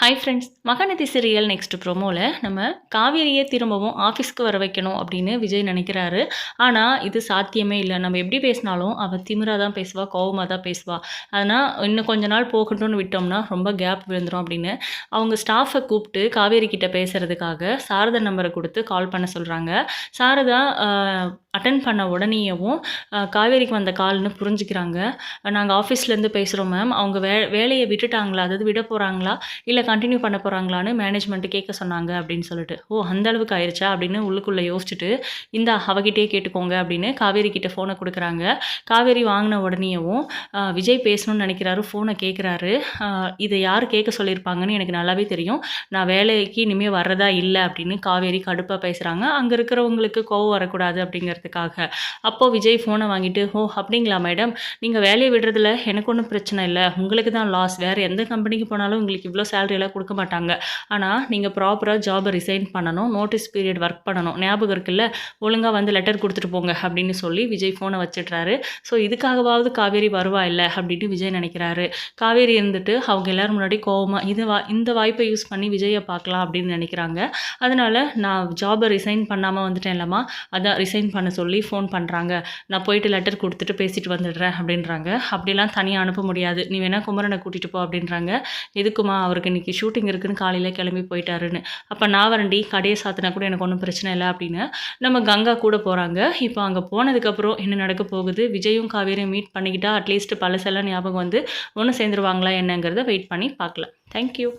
Hi friends Mahanadhi serial next ப்ரோமோவில் நம்ம காவேரியை திரும்பவும் ஆஃபீஸ்க்கு வர வைக்கணும் அப்படின்னு விஜய் நினைக்கிறாரு. ஆனால் இது சாத்தியமே இல்லை. நம்ம எப்படி பேசினாலும் அவள் திமிராக தான் பேசுவா கோவமாக தான் பேசுவா. ஆனால் இன்னும் கொஞ்ச நாள் போகட்டும்னு விட்டோம்னா ரொம்ப கேப் விழுந்துடும் அப்படின்னு அவங்க ஸ்டாஃபை கூப்பிட்டு காவேரி கிட்ட பேசுகிறதுக்காக சாரதா நம்பரை கொடுத்து கால் பண்ண சொல்கிறாங்க சாரதா அட்டன் பண்ண உடனேயவும் காவேரிக்கு வந்த கால்னு புரிஞ்சுக்கிறாங்க. நாங்கள் ஆஃபீஸ்லேருந்து பேசுகிறோம் மேம் அவங்க வே வேலையை விட்டுட்டாங்களா? அதாவது விட போகிறாங்களா இல்லை கண்டினியூ பண்ண போகிறாங்களான்னு மேனேஜ்மெண்ட்டு கேட்க சொன்னாங்க அப்படின்னு சொல்லிட்டு. ஓ அந்த அளவுக்கு ஆயிடுச்சா அப்படின்னு உள்ளுக்குள்ளே யோசிச்சுட்டு இந்த அவகிட்டே கேட்டுக்கோங்க அப்படின்னு காவேரி கிட்ட ஃபோனை கொடுக்குறாங்க. காவேரி வாங்கின உடனேயும் விஜய் பேசணும்னு நினைக்கிறாரு ஃபோனை கேட்குறாரு. இதை யார் கேட்க சொல்லியிருப்பாங்கன்னு எனக்கு நல்லாவே தெரியும். நான் வேலைக்கு இனிமேல் வர்றதா இல்லை அப்படின்னு காவேரி கடுப்பாக பேசுகிறாங்க அங்கே இருக்கிறவங்களுக்கு கோவம் வரக்கூடாது அப்படிங்கிறதுக்காக. அப்போது விஜய் ஃபோனை வாங்கிட்டு ஓ அப்படிங்களா மேடம் நீங்கள் வேலையை விடுறதுல எனக்கு ஒன்றும் பிரச்சனை இல்லை. உங்களுக்கு தான் லாஸ் வேறு எந்த கம்பெனிக்கு போனாலும் உங்களுக்கு இவ்வளோ சேலரி எல்லாம் கொடுக்க மாட்டாங்க. ஆனால் நீங்கள் ப்ராப்பராக ஜாபை ரிசைன் பண்ணணும் நோட்டீஸ் பீரியட் ஒர்க் பண்ணணும். ஞாபகம் இருக்குல்ல? ஒழுங்காக வந்து லெட்டர் கொடுத்துட்டு போங்க அப்படின்னு சொல்லி விஜய் ஃபோனை வச்சிட்றாரு. ஸோ இதுக்காகவாவது காவேரி வருவா இல்லை? அப்படின்னு விஜய் நினைக்கிறாரு. காவேரி இருந்துட்டு அவங்க எல்லோரும் முன்னாடி கோவமாக இது வா இந்த வாய்ப்பை யூஸ் பண்ணி விஜயை பார்க்கலாம் அப்படின்னு நினைக்கிறாங்க. அதனால் நான் ஜாபை ரிசைன் பண்ணாமல் வந்துட்டேன் இல்லைம்மா. அதான் ரிசைன் பண்ண சொல்லி ஃபோன் பண்ணுறாங்க நான் போயிட்டு லெட்டர் கொடுத்துட்டு பேசிட்டு வந்துடுறேன் அப்படின்றாங்க. அப்படிலாம் தனியாக அனுப்ப முடியாது. நீ வேணால் குமரனை கூட்டிகிட்டு போ அப்படின்றாங்க. எதுக்குமா அவருக்கு இன்றைக்கி ஷூட்டிங் இருக்குதுன்னு காலையில் கிளம்பி போயிட்டாருன்னு. அப்போ நான் வரண்டி கடையை சாத்தினா கூட எனக்கு ஒன்றும் பிரச்சனை இல்லை அப்படின்னு நம்ம கங்கா கூட போகிறாங்க இப்போ அங்கே போனதுக்கப்புறம் என்ன நடக்க போகுது? விஜயும் காவேரியும் மீட் பண்ணிக்கிட்டால் அட்லீஸ்ட் பழசெல்லாம் ஞாபகம் வந்து ஒன்று சேர்ந்துருவாங்களா என்னங்கிறத வெயிட் பண்ணி பார்க்கலாம். தேங்க்யூ